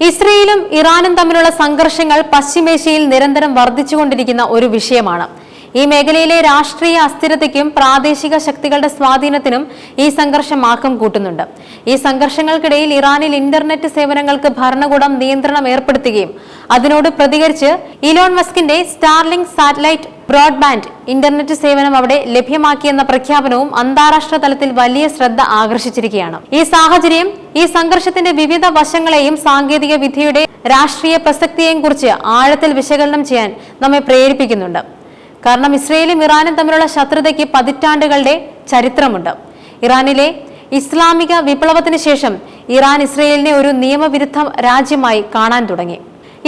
ഇസ്രയേലും ഇറാനും തമ്മിലുള്ള സംഘർഷങ്ങൾ പശ്ചിമേഷ്യയിൽ നിരന്തരം വർദ്ധിച്ചുകൊണ്ടിരിക്കുന്ന ഒരു വിഷയമാണ്. ഈ മേഖലയിലെ രാഷ്ട്രീയ അസ്ഥിരതയ്ക്കും പ്രാദേശിക ശക്തികളുടെ സ്വാധീനത്തിനും ഈ സംഘർഷം ആക്കം കൂട്ടുന്നുണ്ട്. ഈ സംഘർഷങ്ങൾക്കിടയിൽ ഇറാനിൽ ഇന്റർനെറ്റ് സേവനങ്ങൾക്ക് ഭരണകൂടം നിയന്ത്രണം ഏർപ്പെടുത്തുകയും അതിനോട് പ്രതികരിച്ച് ഇലോൺ മസ്കിന്റെ സ്റ്റാർലിംഗ് സാറ്റലൈറ്റ് ബ്രോഡ്ബാൻഡ് ഇന്റർനെറ്റ് സേവനം അവിടെ ലഭ്യമാക്കിയെന്ന പ്രഖ്യാപനവും അന്താരാഷ്ട്ര തലത്തിൽ വലിയ ശ്രദ്ധ ആകർഷിച്ചിരിക്കുകയാണ്. ഈ സാഹചര്യം ഈ സംഘർഷത്തിന്റെ വിവിധ വശങ്ങളെയും സാങ്കേതിക വിദ്യയുടെ രാഷ്ട്രീയ പ്രസക്തിയെയും കുറിച്ച് ആഴത്തിൽ വിശകലനം ചെയ്യാൻ നമ്മെ പ്രേരിപ്പിക്കുന്നുണ്ട്. കാരണം ഇസ്രയേലും ഇറാനും തമ്മിലുള്ള ശത്രുതയ്ക്ക് പതിറ്റാണ്ടുകളുടെ ചരിത്രമുണ്ട്. ഇറാനിലെ ഇസ്ലാമിക വിപ്ലവത്തിന് ശേഷം ഇറാൻ ഇസ്രയേലിനെ ഒരു നിയമവിരുദ്ധ രാജ്യമായി കാണാൻ തുടങ്ങി.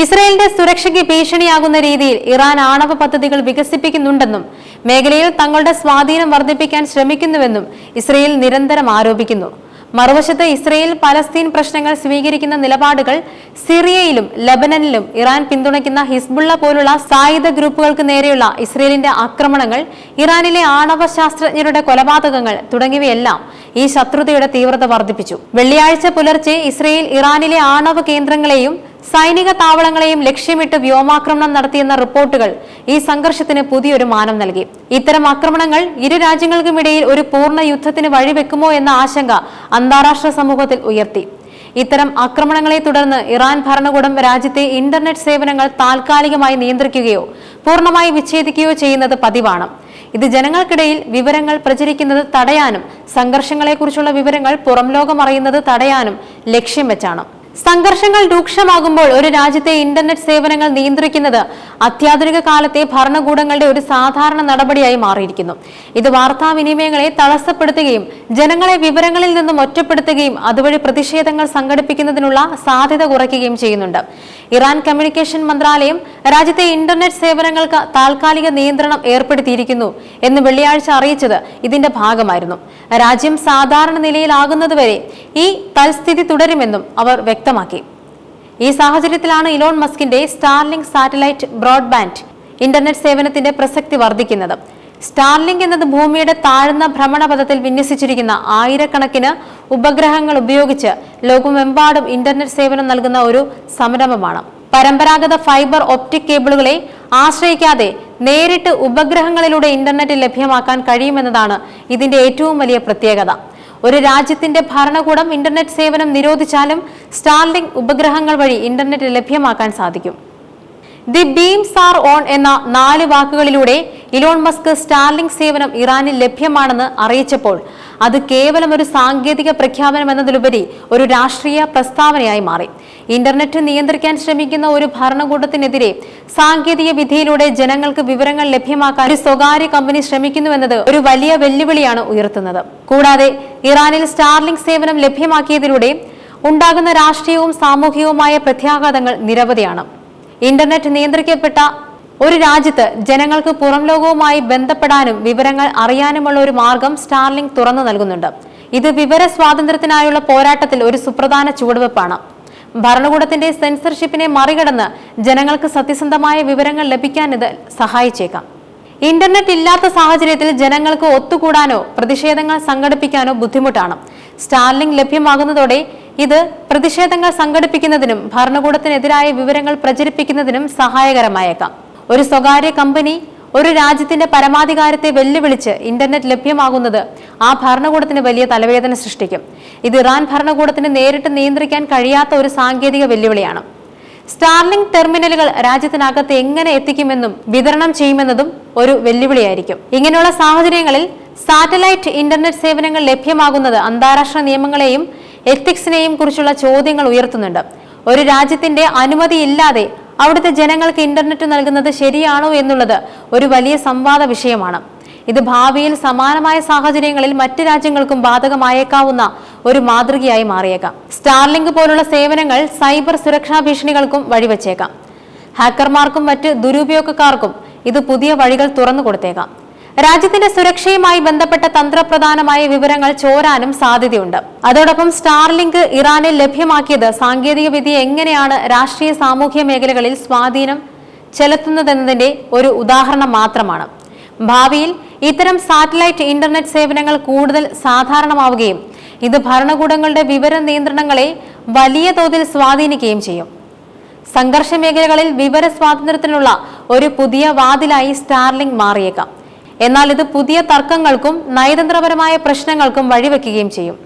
ഇസ്രയേലിന്റെ സുരക്ഷയ്ക്ക് ഭീഷണിയാകുന്ന രീതിയിൽ ഇറാൻ ആണവ പദ്ധതികൾ വികസിപ്പിക്കുന്നുണ്ടെന്നും മേഖലയിൽ തങ്ങളുടെ സ്വാധീനം വർദ്ധിപ്പിക്കാൻ ശ്രമിക്കുന്നുവെന്നും ഇസ്രയേൽ നിരന്തരം ആരോപിക്കുന്നു. മറുവശത്ത് ഇസ്രയേൽ പലസ്തീൻ പ്രശ്നങ്ങൾ സ്വീകരിക്കുന്ന നിലപാടുകൾ സിറിയയിലും ലബനനിലും ഇറാൻ പിന്തുണയ്ക്കുന്ന ഹിസ്ബുള്ള പോലുള്ള സായുധ ഗ്രൂപ്പുകൾക്ക് നേരെയുള്ള ഇസ്രയേലിന്റെ ആക്രമണങ്ങൾ ഇറാനിലെ ആണവ ശാസ്ത്രജ്ഞരുടെ കൊലപാതകങ്ങൾ തുടങ്ങിയവയെല്ലാം ഈ ശത്രുതയുടെ തീവ്രത വർദ്ധിപ്പിച്ചു. വെള്ളിയാഴ്ച പുലർച്ചെ ഇസ്രയേൽ ഇറാനിലെ ആണവ കേന്ദ്രങ്ങളെയും സൈനിക താവളങ്ങളെയും ലക്ഷ്യമിട്ട് വ്യോമാക്രമണം നടത്തിയെന്ന റിപ്പോർട്ടുകൾ ഈ സംഘർഷത്തിന് പുതിയൊരു മാനം നൽകി. ഇത്തരം ആക്രമണങ്ങൾ ഇരു രാജ്യങ്ങൾക്കുമിടയിൽ ഒരു പൂർണ യുദ്ധത്തിന് വഴിവെക്കുമോ എന്ന ആശങ്ക അന്താരാഷ്ട്ര സമൂഹത്തിൽ ഉയർത്തി. ഇത്തരം ആക്രമണങ്ങളെ തുടർന്ന് ഇറാൻ ഭരണകൂടം രാജ്യത്തെ ഇന്റർനെറ്റ് സേവനങ്ങൾ താൽക്കാലികമായി നിയന്ത്രിക്കുകയോ പൂർണമായി വിച്ഛേദിക്കുകയോ ചെയ്യുന്നത് പതിവാണ്. ഇത് ജനങ്ങൾക്കിടയിൽ വിവരങ്ങൾ പ്രചരിക്കുന്നത് തടയാനും സംഘർഷങ്ങളെക്കുറിച്ചുള്ള വിവരങ്ങൾ പുറം ലോകം അറിയുന്നത് തടയാനും ലക്ഷ്യം വെച്ചാണ്. സംഘർഷങ്ങൾ രൂക്ഷമാകുമ്പോൾ ഒരു രാജ്യത്തെ ഇന്റർനെറ്റ് സേവനങ്ങൾ നിയന്ത്രിക്കുന്നത് അത്യാധുനിക കാലത്തെ ഭരണകൂടങ്ങളുടെ ഒരു സാധാരണ നടപടിയായി മാറിയിരിക്കുന്നു. ഇത് വാർത്താവിനിമയങ്ങളെ തടസ്സപ്പെടുത്തുകയും ജനങ്ങളെ വിവരങ്ങളിൽ നിന്നും ഒറ്റപ്പെടുത്തുകയും അതുവഴി പ്രതിഷേധങ്ങൾ സംഘടിപ്പിക്കുന്നതിനുള്ള സാധ്യത കുറയ്ക്കുകയും ചെയ്യുന്നുണ്ട്. ഇറാൻ കമ്മ്യൂണിക്കേഷൻ മന്ത്രാലയം രാജ്യത്തെ ഇന്റർനെറ്റ് സേവനങ്ങൾക്ക് താൽക്കാലിക നിയന്ത്രണം ഏർപ്പെടുത്തിയിരിക്കുന്നു എന്ന് വെള്ളിയാഴ്ച അറിയിച്ചത് ഇതിന്റെ ഭാഗമായിരുന്നു. രാജ്യം സാധാരണ നിലയിലാകുന്നതുവരെ ഈ തൽസ്ഥിതി തുടരുമെന്നും അവർ വ്യക്തമാക്കി. ഈ സാഹചര്യത്തിലാണ് ഇലോൺ മസ്കിന്റെ സ്റ്റാർലിംഗ് സാറ്റലൈറ്റ് ബ്രോഡ്ബാൻഡ് ഇന്റർനെറ്റ് സേവനത്തിന്റെ പ്രസക്തി വർദ്ധിക്കുന്നത്. സ്റ്റാർലിംഗ് എന്നത് ഭൂമിയുടെ താഴ്ന്ന ഭ്രമണപഥത്തിൽ വിന്യസിച്ചിരിക്കുന്ന ആയിരക്കണക്കിന് ഉപഗ്രഹങ്ങൾ ഉപയോഗിച്ച് ലോകമെമ്പാടും ഇന്റർനെറ്റ് സേവനം നൽകുന്ന ഒരു സംരംഭമാണ്. പരമ്പരാഗത ഫൈബർ ഒപ്റ്റിക് കേബിളുകളെ ആശ്രയിക്കാതെ നേരിട്ട് ഉപഗ്രഹങ്ങളിലൂടെ ഇന്റർനെറ്റ് ലഭ്യമാക്കാൻ കഴിയുമെന്നതാണ് ഇതിന്റെ ഏറ്റവും വലിയ പ്രത്യേകത. ഒരു രാജ്യത്തിന്റെ ഭരണകൂടം ഇന്റർനെറ്റ് സേവനം നിരോധിച്ചാലും സ്റ്റാർലിങ്ക് ഉപഗ്രഹങ്ങൾ വഴി ഇന്റർനെറ്റ് ലഭ്യമാക്കാൻ സാധിക്കും. ദി ബീംസ് ആർ ഓൺ എന്ന നാല് വാക്കുകളിലൂടെ ഇലോൺ മസ്ക് സ്റ്റാർലിംഗ് സേവനം ഇറാനിൽ ലഭ്യമാണെന്ന് അറിയിച്ചപ്പോൾ അത് കേവലം ഒരു സാങ്കേതിക പ്രഖ്യാപനം എന്നതിലുപരി ഒരു രാഷ്ട്രീയ പ്രസ്താവനയായി മാറി. ഇന്റർനെറ്റ് നിയന്ത്രിക്കാൻ ശ്രമിക്കുന്ന ഒരു ഭരണകൂടത്തിനെതിരെ സാങ്കേതിക വിധിയിലൂടെ ജനങ്ങൾക്ക് വിവരങ്ങൾ ലഭ്യമാക്കാൻ ഒരു സ്വകാര്യ കമ്പനി ശ്രമിക്കുന്നുവെന്നത് ഒരു വലിയ വെല്ലുവിളിയാണ് ഉയർത്തുന്നത്. കൂടാതെ ഇറാനിൽ സ്റ്റാർലിംഗ് സേവനം ലഭ്യമാക്കിയതിലൂടെ ഉണ്ടാകുന്ന രാഷ്ട്രീയവും സാമൂഹികവുമായ പ്രത്യാഘാതങ്ങൾ നിരവധിയാണ്. ഇന്റർനെറ്റ് നിയന്ത്രിക്കപ്പെട്ട ഒരു രാജ്യത്ത് ജനങ്ങൾക്ക് പുറം ലോകവുമായി ബന്ധപ്പെടാനും വിവരങ്ങൾ അറിയാനുമുള്ള ഒരു മാർഗം സ്റ്റാർലിംഗ് തുറന്നു നൽകുന്നുണ്ട്. ഇത് വിവര സ്വാതന്ത്ര്യത്തിനായുള്ള പോരാട്ടത്തിൽ ഒരു സുപ്രധാന ചുവടുവെപ്പാണ്. ഭരണകൂടത്തിന്റെ സെൻസർഷിപ്പിനെ മറികടന്ന് ജനങ്ങൾക്ക് സത്യസന്ധമായ വിവരങ്ങൾ ലഭിക്കാൻ ഇത് സഹായിച്ചേക്കാം. ഇന്റർനെറ്റ് ഇല്ലാത്ത സാഹചര്യത്തിൽ ജനങ്ങൾക്ക് ഒത്തുകൂടാനോ പ്രതിഷേധങ്ങൾ സംഘടിപ്പിക്കാനോ ബുദ്ധിമുട്ടാണ്. സ്റ്റാർലിംഗ് ലഭ്യമാകുന്നതോടെ ഇത് പ്രതിഷേധങ്ങൾ സംഘടിപ്പിക്കുന്നതിനും ഭരണകൂടത്തിനെതിരായ വിവരങ്ങൾ പ്രചരിപ്പിക്കുന്നതിനും സഹായകരമായേക്കാം. ഒരു സ്വകാര്യ കമ്പനി ഒരു രാജ്യത്തിന്റെ പരമാധികാരത്തെ വെല്ലുവിളിച്ച് ഇന്റർനെറ്റ് ലഭ്യമാകുന്നത് ആ ഭരണകൂടത്തിന് വലിയ തലവേദന സൃഷ്ടിക്കും. ഇത് ഇറാൻ ഭരണകൂടത്തിന് നേരിട്ട് നിയന്ത്രിക്കാൻ കഴിയാത്ത ഒരു സാങ്കേതിക വെല്ലുവിളിയാണ്. സ്റ്റാർലിംഗ് ടെർമിനലുകൾ രാജ്യത്തിനകത്ത് എങ്ങനെ എത്തിക്കുമെന്നും വിതരണം ചെയ്യുമെന്നതും ഒരു വെല്ലുവിളിയായിരിക്കും. ഇങ്ങനെയുള്ള സാഹചര്യങ്ങളിൽ സാറ്റലൈറ്റ് ഇന്റർനെറ്റ് സേവനങ്ങൾ ലഭ്യമാകുന്നത് അന്താരാഷ്ട്ര നിയമങ്ങളെയും എത്തിക്സിനെയും കുറിച്ചുള്ള ചോദ്യങ്ങൾ ഉയർത്തുന്നുണ്ട്. ഒരു രാജ്യത്തിന്റെ അനുമതിയില്ലാതെ അവിടുത്തെ ജനങ്ങൾക്ക് ഇന്റർനെറ്റ് നൽകുന്നത് ശരിയാണോ എന്നുള്ളത് ഒരു വലിയ സംവാദ വിഷയമാണ്. ഇത് ഭാവിയിൽ സമാനമായ സാഹചര്യങ്ങളിൽ മറ്റ് രാജ്യങ്ങൾക്കും ബാധകമായേക്കാവുന്ന ഒരു മാതൃകയായി മാറിയേക്കാം. സ്റ്റാർലിങ്ക് പോലുള്ള സേവനങ്ങൾ സൈബർ സുരക്ഷാ ഭീഷണികൾക്കും വഴിവെച്ചേക്കാം. ഹാക്കർമാർക്കും മറ്റ് ദുരുപയോഗക്കാർക്കും ഇത് പുതിയ വഴികൾ തുറന്നു കൊടുത്തേക്കാം. രാജ്യത്തിന്റെ സുരക്ഷയുമായി ബന്ധപ്പെട്ട തന്ത്രപ്രധാനമായ വിവരങ്ങൾ ചോരാനും സാധ്യതയുണ്ട്. അതോടൊപ്പം സ്റ്റാർലിങ്ക് ഇറാനിൽ ലഭ്യമാക്കിയത് സാങ്കേതിക വിദ്യ എങ്ങനെയാണ് രാഷ്ട്രീയ സാമൂഹ്യ മേഖലകളിൽ സ്വാധീനം ചെലുത്തുന്നതെന്നതിന്റെ ഒരു ഉദാഹരണം മാത്രമാണ്. ഭാവിയിൽ ഇത്തരം സാറ്റലൈറ്റ് ഇന്റർനെറ്റ് സേവനങ്ങൾ കൂടുതൽ സാധാരണമാവുകയും ഇത് ഭരണകൂടങ്ങളുടെ വിവര നിയന്ത്രണങ്ങളെ വലിയ തോതിൽ സ്വാധീനിക്കുകയും ചെയ്യും. സംഘർഷ മേഖലകളിൽ വിവര സ്വാതന്ത്ര്യത്തിനുള്ള ഒരു പുതിയ വാതിലായി സ്റ്റാർലിംഗ് മാറിയേക്കാം. എന്നാൽ ഇത് പുതിയ തർക്കങ്ങൾക്കും നയതന്ത്രപരമായ പ്രശ്നങ്ങൾക്കും വഴിവെക്കുകയും ചെയ്യും.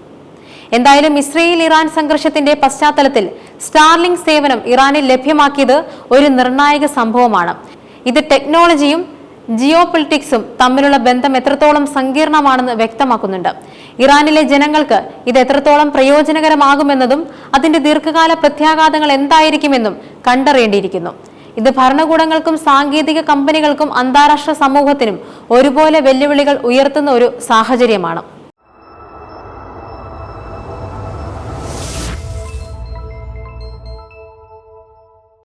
എന്തായാലും ഇസ്രയേൽ ഇറാൻ സംഘർഷത്തിന്റെ പശ്ചാത്തലത്തിൽ സ്റ്റാർലിംഗ് സേവനം ഇറാനിൽ ലഭ്യമാക്കിയത് ഒരു നിർണായക സംഭവമാണ്. ഇത് ടെക്നോളജിയും ജിയോ പൊളിറ്റിക്സും തമ്മിലുള്ള ബന്ധം എത്രത്തോളം സങ്കീർണമാണെന്ന് വ്യക്തമാക്കുന്നുണ്ട്. ഇറാനിലെ ജനങ്ങൾക്ക് ഇത് എത്രത്തോളം പ്രയോജനകരമാകുമെന്നതും അതിന്റെ ദീർഘകാല പ്രത്യാഘാതങ്ങൾ എന്തായിരിക്കുമെന്നും കണ്ടറിയേണ്ടിയിരിക്കുന്നു. ഇത് ഭരണകൂടങ്ങൾക്കും സാങ്കേതിക കമ്പനികൾക്കും അന്താരാഷ്ട്ര സമൂഹത്തിനും ഒരുപോലെ വെല്ലുവിളികൾ ഉയർത്തുന്ന ഒരു സാഹചര്യമാണ്.